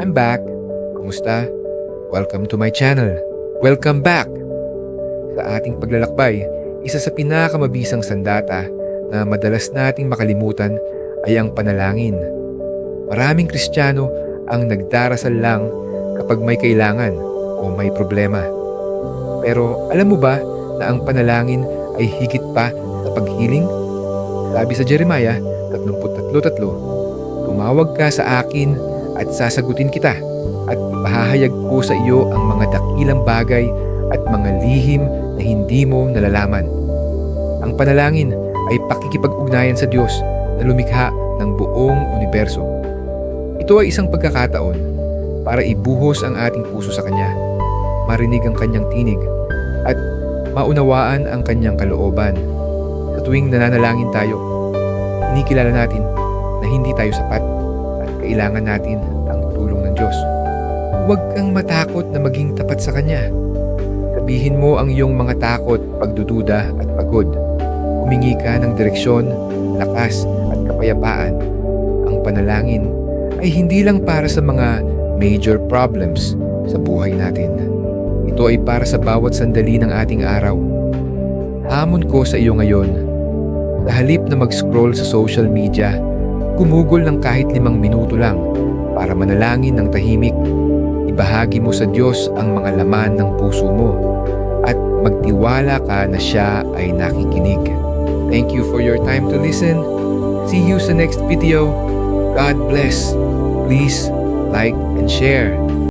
I'm back. Kumusta? Welcome to my channel. Welcome back! Sa ating paglalakbay, isa sa pinakamabisang sandata na madalas nating makalimutan ay ang panalangin. Maraming Kristiyano ang nagdarasal lang kapag may kailangan o may problema. Pero alam mo ba na ang panalangin ay higit pa sa paghiling? Sabi sa Jeremiah 33.3, Tumawag ka sa akin at sasagutin kita at ipahahayag ko sa iyo ang mga dakilang bagay at mga lihim na hindi mo nalalaman. Ang panalangin ay pakikipag-ugnayan sa Diyos na lumikha ng buong universo. Ito ay isang pagkakataon para ibuhos ang ating puso sa Kanya, marinig ang Kanyang tinig, at maunawaan ang Kanyang kalooban. Sa tuwing nananalangin tayo, inikilala natin na hindi tayo sapat at kailangan natin ang tulong ng Diyos. Huwag kang matakot na maging tapat sa Kanya. Sabihin mo ang iyong mga takot, pagdududa at pagod. Humingi ka ng direksyon, lakas at kapayapaan. Ang panalangin ay hindi lang para sa mga major problems sa buhay natin. Ito ay para sa bawat sandali ng ating araw. Hamon ko sa iyo ngayon, sa halip na mag-scroll sa social media, gumugol ng kahit limang minuto lang para manalangin ng tahimik. Ibahagi mo sa Diyos ang mga laman ng puso mo at magtiwala ka na siya ay nakikinig. Thank you for your time to listen. See you sa next video. God bless. Please like and share.